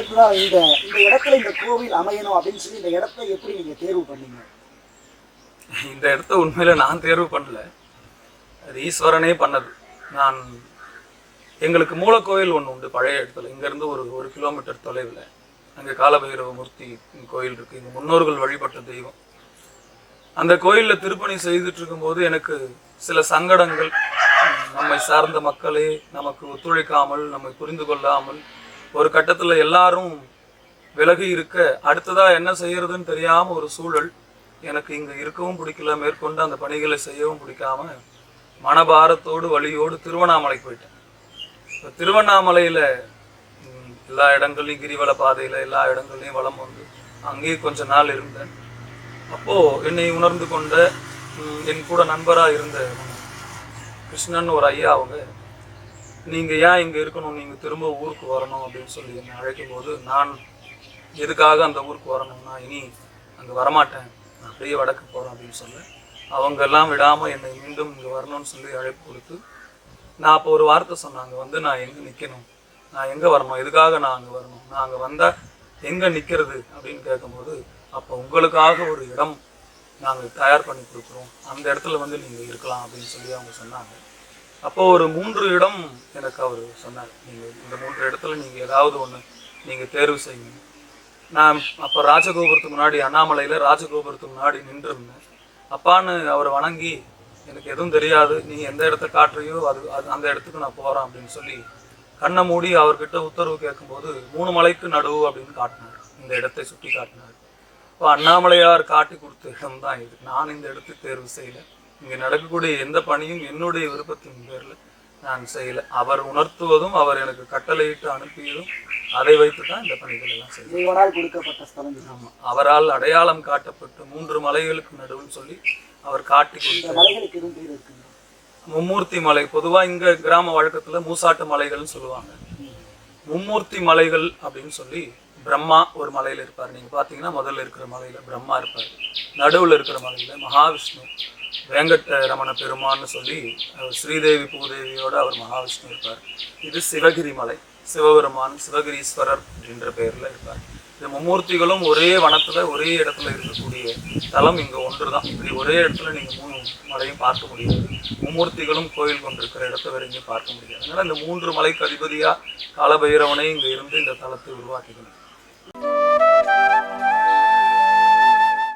அடுத்ததான் இந்த இந்த இடத்துல இந்த கோவில் அமையணும் அப்படின்னு சொல்லி இந்த இடத்த எப்படி நீங்க தேர்வு பண்ணீங்க? இந்த இடத்த உண்மையில நான் தேர்வு பண்ணல. அது ஈஸ்வரனே பண்ணது. நான் எங்களுக்கு மூலக்கோயில் ஒன்று உண்டு பழைய இடத்துல. இங்கேருந்து ஒரு ஒரு கிலோமீட்டர் தொலைவில். அங்கே காலபைரவ மூர்த்தி கோயில் இருக்கு. எங்கள் முன்னோர்கள் வழிபட்ட தெய்வம். அந்த கோயிலில் திருப்பணி செய்துட்டு இருக்கும்போது எனக்கு சில சங்கடங்கள். நம்மை சார்ந்த மக்களே நமக்கு ஒத்துழைக்காமல் நம்மை புரிந்து கொள்ளாமல் ஒரு கட்டத்தில் எல்லாரும் விலகி இருக்க அடுத்ததாக என்ன செய்யறதுன்னு தெரியாமல் ஒரு சூழல் எனக்கு இங்கே இருக்கவும் பிடிக்கல மேற்கொண்டு அந்த பணிகளை செய்யவும் பிடிக்காம மனபாரத்தோடு வழியோடு திருவண்ணாமலைக்கு போயிட்டேன். இப்போ திருவண்ணாமலையில் எல்லா இடங்கள்லையும் கிரிவல பாதையில் எல்லா இடங்கள்லையும் வளம் வந்து அங்கேயே கொஞ்ச நாள் இருந்தேன். அப்போது என்னை உணர்ந்து கொண்ட என் கூட நண்பராக இருந்த கிருஷ்ணன் ஒரு ஐயா அவங்க நீங்க ஏன் இங்க இருக்கணும்? நீங்க திரும்ப ஊருக்கு வரணும் அப்படின்னு சொல்லி என்னை அழைக்கும் போது நான் எதுக்காக அந்த ஊருக்கு வரணும்னா இனி அங்க வரமாட்டேன். நான் அப்படியே வடக்கு போகிறேன் அப்படின்னு சொல்ல அவங்க எல்லாம் விடாம என்னை மீண்டும் இங்க வரணும்னு சொல்லி அழைப்பு கொடுத்து நான் அப்போ ஒரு வார்த்தை சொன்னாங்க வந்து நான் எங்க நிக்கணும்? நான் எங்க வரணும்? எதுக்காக நான் அங்க வரணும்? நான் அங்க வந்தா எங்க நிக்கிறது? அப்படின்னு கேட்கும்போது அப்போ உங்களுக்காக ஒரு இடம் நாங்கள் தயார் பண்ணி கொடுக்குறோம். அந்த இடத்துல வந்து நீங்கள் இருக்கலாம் அப்படின்னு சொல்லி அவங்க சொன்னாங்க. அப்போ ஒரு மூன்று இடம் எனக்கு அவர் சொன்னார். நீங்க இந்த மூன்று இடத்துல நீங்க ஏதாவது ஒண்ணு நீங்க தேர்வு செய்யுங்க. நான் அப்போ ராஜகோபுரத்துக்கு முன்னாடி அண்ணாமலையில ராஜகோபுரத்துக்கு முன்னாடி நின்றுருந்தேன். அப்பான்னு அவரை வணங்கி எனக்கு எதுவும் தெரியாது. நீ எந்த இடத்த காட்டுறியோ அது அது அந்த இடத்துக்கு நான் போறேன் அப்படின்னு சொல்லி கண்ணை மூடி அவர்கிட்ட உத்தரவு கேட்கும்போது மூணு மலைக்கு நடுவு அப்படின்னு காட்டினார். இந்த இடத்தை சுட்டி காட்டினார் இப்போ அண்ணாமலையார் காட்டி கொடுத்த இடம் தான் இது. நான் இந்த இடத்தை தேர்வு செய்யலை. இங்க நடக்கக்கூடிய எந்த பணியும் என்னுடைய விருப்பத்தின் பேர்ல நான் செய்யல. அவர் உணர்த்துவதும் அவர் எனக்கு கட்டளையிட்டு அனுப்பியதும் அதை வைத்து தான் இந்த பணிகள் எல்லாம் கொடுக்கப்பட்ட ஸ்தலம். ஆமா. அவரால் அடையாளம் காட்டப்பட்டு மூன்று மலைகளுக்கு நடுவுன்னு சொல்லி அவர் காட்டி இருக்குங்க மும்மூர்த்தி மலை பொதுவா இங்க கிராம வழக்கத்துல மூசாட்டு மலைகள்னு சொல்லுவாங்க. மும்மூர்த்தி மலைகள் அப்படின்னு சொல்லி பிரம்மா ஒரு மலையில் இருப்பார். நீங்கள் பார்த்தீங்கன்னா முதல்ல இருக்கிற மலையில் பிரம்மா இருப்பார். நடுவில் இருக்கிற மலையில் மகாவிஷ்ணு வேங்கட்ட ரமண பெருமான்னு சொல்லி ஸ்ரீதேவி பூதேவியோட அவர் மகாவிஷ்ணு இருப்பார். இது சிவகிரி மலை. சிவபெருமான் சிவகிரீஸ்வரர் அப்படின்ற பெயரில் இருப்பார். இந்த மும்மூர்த்திகளும் ஒரே வனத்தில் ஒரே இடத்துல இருக்கக்கூடிய தலம் இங்கே ஒன்று தான் இப்படி ஒரே இடத்துல நீங்கள் மூணு மலையும் பார்க்க முடியாது. மும்மூர்த்திகளும் கோயில் கொண்டிருக்கிற இடத்த வேற இங்கே பார்க்க முடியாது. அதனால் இந்த மூன்று மலைக்கு அதிபதியாக காலபைரவனையும் இங்கே இருந்து இந்த தலத்தை உருவாக்கிக்கணும். Thank you.